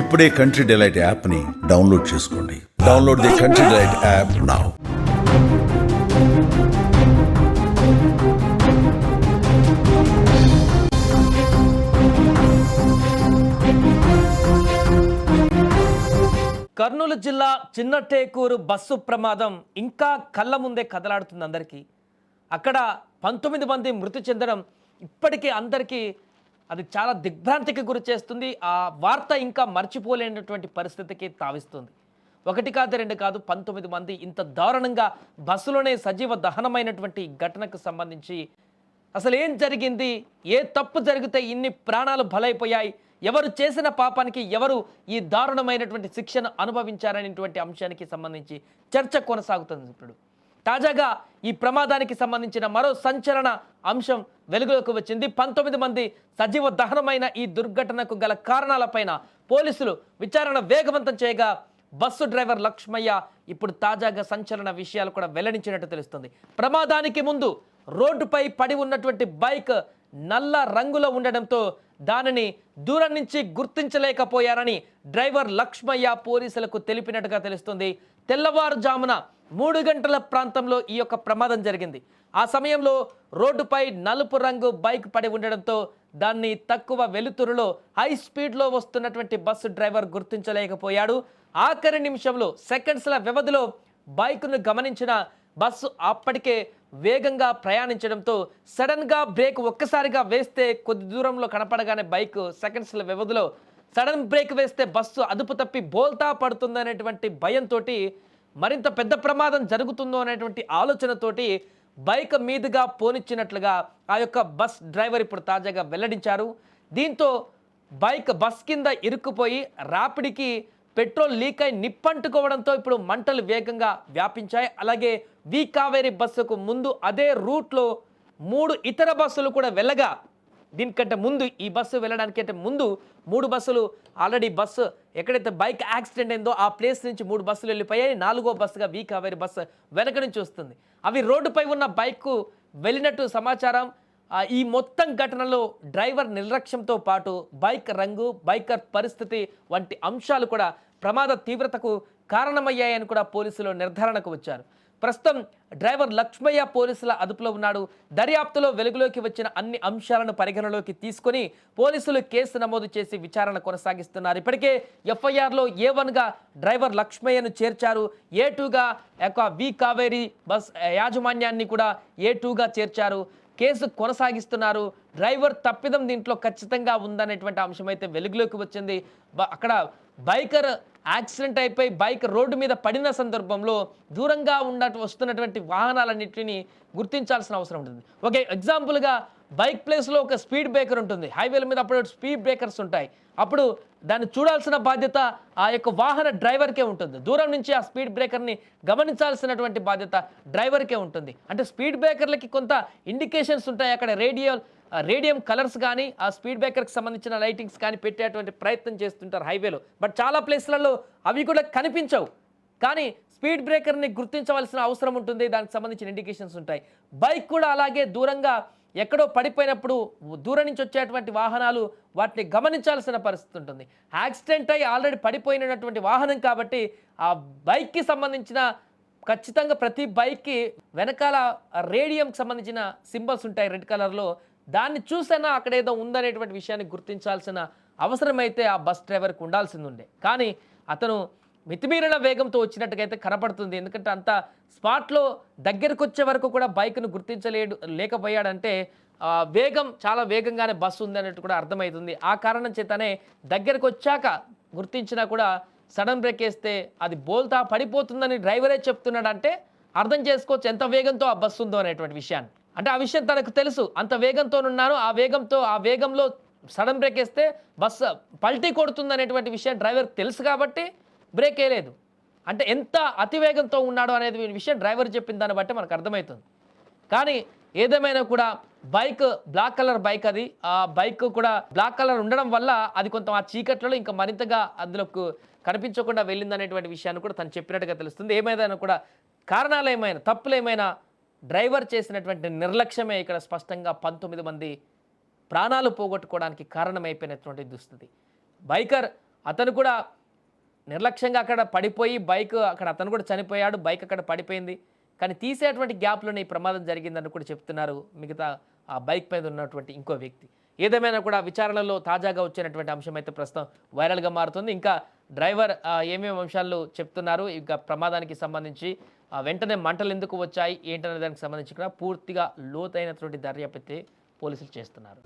ఇప్పుడే country delight యాప్ని download చేసుకోండి. Download the country delight app now Kurnool జిల్లా చిన్నటేకూరు బస్సు ప్రమాదం ఇంకా కళ్ళ ముందే కదలాడుతుంది అందరికీ. అక్కడ పంతొమ్మిది మంది మృతి చెందడం ఇప్పటికీ అందరికీ అది చాలా దిగ్భ్రాంతికి గురి చేస్తుంది. ఆ వార్త ఇంకా మర్చిపోలేనటువంటి పరిస్థితికి తావిస్తుంది. ఒకటి కాదు రెండు కాదు పంతొమ్మిది మంది ఇంత దారుణంగా బస్సులోనే సజీవ దహనమైనటువంటి ఘటనకు సంబంధించి అసలు ఏం జరిగింది? ఏ తప్పు జరిగితే ఇన్ని ప్రాణాలు బలైపోయాయి? ఎవరు చేసిన పాపానికి ఎవరు ఈ దారుణమైనటువంటి శిక్షను అనుభవించారనేటువంటి అంశానికి సంబంధించి చర్చ కొనసాగుతుంది ఇప్పుడు తాజాగా ఈ ప్రమాదానికి సంబంధించిన మరో సంచలన అంశం వెలుగులోకి వచ్చింది. పంతొమ్మిది మంది సజీవ దహనమైన ఈ దుర్ఘటనకు గల కారణాలపైన పోలీసులు విచారణ వేగవంతం చేయగా బస్సు డ్రైవర్ లక్ష్మయ్య ఇప్పుడు తాజాగా సంచలన విషయాలు కూడా వెల్లడించినట్టు తెలుస్తుంది. ప్రమాదానికి ముందు రోడ్డుపై పడి ఉన్నటువంటి బైక్ నల్ల రంగులో ఉండడంతో దానిని దూరం నుంచి గుర్తించలేకపోయారని డ్రైవర్ లక్ష్మయ్య పోలీసులకు తెలిపినట్టుగా తెలుస్తుంది. తెల్లవారుజామున మూడు గంటల ప్రాంతంలో ఈ యొక్క ప్రమాదం జరిగింది. ఆ సమయంలో రోడ్డుపై నలుపు రంగు బైక్ పడి ఉండడంతో దాన్ని తక్కువ వెలుతురులో హై స్పీడ్లో వస్తున్నటువంటి బస్సు డ్రైవర్ గుర్తించలేకపోయాడు. ఆఖరి నిమిషంలో సెకండ్స్ల వ్యవధిలో బైక్ను గమనించిన బస్సు అప్పటికే వేగంగా ప్రయాణించడంతో సడన్గా బ్రేక్ ఒక్కసారిగా వేస్తే కొద్ది దూరంలో కనపడగానే బైక్ సెకండ్స్ల వ్యవధిలో సడన్ బ్రేక్ వేస్తే బస్సు అదుపు తప్పి బోల్తా పడుతుందనేటువంటి భయంతో మరింత పెద్ద ప్రమాదం జరుగుతుందో అనేటువంటి ఆలోచనతోటి బైక్ మీదుగా పోనిచ్చినట్లుగా ఆ యొక్క బస్ డ్రైవర్ ఇప్పుడు తాజాగా వెల్లడించారు. దీంతో బైక్ బస్ కింద ఇరుక్కుపోయి రాపిడికి పెట్రోల్ లీక్ అయి నిప్పంటుకోవడంతో ఇప్పుడు మంటలు వేగంగా వ్యాపించాయి. అలాగే వి కావేరి బస్సుకు ముందు అదే రూట్లో మూడు ఇతర బస్సులు కూడా వెళ్ళగా దీనికంటే ముందు ఈ బస్సు వెళ్ళడానికంటే ముందు మూడు బస్సులు ఆల్రెడీ బస్సు ఎక్కడైతే బైక్ యాక్సిడెంట్ అయిందో ఆ ప్లేస్ నుంచి మూడు బస్సులు వెళ్ళిపోయాయి. నాలుగో బస్సుగా వి కావేరి బస్సు వెనక నుంచి వస్తుంది. అవి రోడ్డుపై ఉన్న బైక్ వెళ్ళినట్టు సమాచారం ఈ మొత్తం ఘటనలో డ్రైవర్ నిర్లక్ష్యంతో పాటు బైక్ రంగు బైకర్ పరిస్థితి వంటి అంశాలు కూడా ప్రమాద తీవ్రతకు కారణమయ్యాయని కూడా పోలీసులు నిర్ధారణకు వచ్చారు. ప్రస్తుతం డ్రైవర్ లక్ష్మయ్య పోలీసుల అదుపులో ఉన్నాడు. దర్యాప్తులో వెలుగులోకి వచ్చిన అన్ని అంశాలను పరిగణలోకి తీసుకొని పోలీసులు కేసు నమోదు చేసి విచారణ కొనసాగిస్తున్నారు. ఇప్పటికే ఎఫ్ఐఆర్లో ఏ వన్గా డ్రైవర్ లక్ష్మయ్యను చేర్చారు. ఏ టూగా యొక్క వి కావేరి బస్ యాజమాన్యాన్ని కూడా ఏ టూగా చేర్చారు. కేసు కొనసాగిస్తున్నారు. డ్రైవర్ తప్పిదం దీంట్లో ఖచ్చితంగా ఉందనేటువంటి అంశం అయితే వెలుగులోకి వచ్చింది. అక్కడ బైకర్ యాక్సిడెంట్ అయిపోయి బైక్ రోడ్డు మీద పడిన సందర్భంలో దూరంగా ఉన్న వస్తున్నటువంటి వాహనాలన్నింటినీ గుర్తించాల్సిన అవసరం ఉంటుంది. ఓకే ఎగ్జాంపుల్గా బైక్ ప్లేస్లో ఒక స్పీడ్ బ్రేకర్ ఉంటుంది. హైవేల మీద అప్పుడు స్పీడ్ బ్రేకర్స్ ఉంటాయి. అప్పుడు దాన్ని చూడాల్సిన బాధ్యత ఆ యొక్క వాహన డ్రైవర్కే ఉంటుంది. దూరం నుంచి ఆ స్పీడ్ బ్రేకర్ని గమనించాల్సినటువంటి బాధ్యత డ్రైవర్కే ఉంటుంది. అంటే స్పీడ్ బ్రేకర్లకి కొంత ఇండికేషన్స్ ఉంటాయి. అక్కడ రేడియో రేడియం కలర్స్ కానీ ఆ స్పీడ్ బ్రేకర్కి సంబంధించిన లైటింగ్స్ కానీ పెట్టేటువంటి ప్రయత్నం చేస్తుంటారు హైవేలో బట్ చాలా ప్లేస్లలో అవి కూడా కనిపించవు. కానీ స్పీడ్ బ్రేకర్ని గుర్తించవలసిన అవసరం ఉంటుంది. దానికి సంబంధించిన ఇండికేషన్స్ ఉంటాయి. బైక్ కూడా అలాగే దూరంగా ఎక్కడో పడిపోయినప్పుడు దూరం నుంచి వచ్చేటువంటి వాహనాలు వాటిని గమనించాల్సిన పరిస్థితి ఉంటుంది. యాక్సిడెంట్ అయి ఆల్రెడీ పడిపోయినటువంటి వాహనం కాబట్టి ఆ బైక్కి సంబంధించిన ఖచ్చితంగా ప్రతి బైక్కి వెనకాల రేడియంకి సంబంధించిన సింబల్స్ ఉంటాయి రెడ్ కలర్లో దాన్ని చూసైనా అక్కడ ఏదో ఉందనేటువంటి విషయాన్ని గుర్తించాల్సిన అవసరమైతే ఆ బస్ డ్రైవర్కి ఉండాల్సింది ఉండే. కానీ అతను మితిమీరిన వేగంతో వచ్చినట్టుగైతే కనపడుతుంది. ఎందుకంటే అంత స్పాట్లో దగ్గరకు వచ్చే వరకు కూడా బైక్ను గుర్తించలేడు లేకపోయాడంటే వేగం చాలా వేగంగానే బస్సు ఉంది అన్నట్టు కూడా అర్థమవుతుంది ఆ కారణం చేతనే దగ్గరకు వచ్చాక గుర్తించినా కూడా సడన్ బ్రేక్ వేస్తే అది బోల్తా పడిపోతుందని డ్రైవరే చెప్తున్నాడంటే అర్థం చేసుకోవచ్చు ఎంత వేగంతో ఆ బస్సు ఉందో అనేటువంటి విషయాన్ని. అంటే ఆ విషయం తనకు తెలుసు. అంత వేగంతో ఉన్నాను ఆ వేగంతో ఆ వేగంలో సడన్ బ్రేక్ వేస్తే బస్సు పల్టీ కొడుతుంది అనేటువంటి విషయం డ్రైవర్కి తెలుసు కాబట్టి బ్రేక్ వేయలేదు అంటే ఎంత అతివేగంతో ఉన్నాడో అనేది విషయం డ్రైవర్ చెప్పిన దాన్ని బట్టి మనకు అర్థమవుతుంది. కానీ ఏదేమైనా కూడా బైక్ బ్లాక్ కలర్ బైక్ అది. ఆ బైక్ కూడా బ్లాక్ కలర్ ఉండడం వల్ల అది కొంత ఆ చీకట్లలో ఇంకా మరింతగా అందులోకి కనిపించకుండా వెళ్ళిందనేటువంటి విషయాన్ని కూడా తను చెప్పినట్టుగా తెలుస్తుంది. ఏమైనా కూడా కారణాలు ఏమైనా తప్పులు ఏమైనా డ్రైవర్ చేసినటువంటి నిర్లక్ష్యమే ఇక్కడ స్పష్టంగా పంతొమ్మిది మంది ప్రాణాలు పోగొట్టుకోవడానికి కారణమైపోయినటువంటి దుస్థితి బైకర్ అతను కూడా నిర్లక్ష్యంగా అక్కడ పడిపోయి బైక్ అక్కడ అతను కూడా చనిపోయాడు బైక్ అక్కడ పడిపోయింది. కానీ తీసేటువంటి గ్యాప్లోనే ఈ ప్రమాదం జరిగిందని కూడా చెప్తున్నారు మిగతా ఆ బైక్ మీద ఉన్నటువంటి ఇంకో వ్యక్తి. ఏదేమైనా కూడా విచారణలో తాజాగా వచ్చినటువంటి అంశం అయితే ప్రస్తుతం వైరల్గా మారుతుంది. ఇంకా డ్రైవర్ ఏమేమి అంశాలు చెప్తున్నారు? ఇంకా ప్రమాదానికి సంబంధించి ఆ, వెంటనే మంటలు ఎందుకు వచ్చాయి? ఏంటనే దానికి సంబంధించి కూడా పూర్తిగా లోతైనటువంటి దర్యాప్తు పోలీసులు చేస్తున్నారు.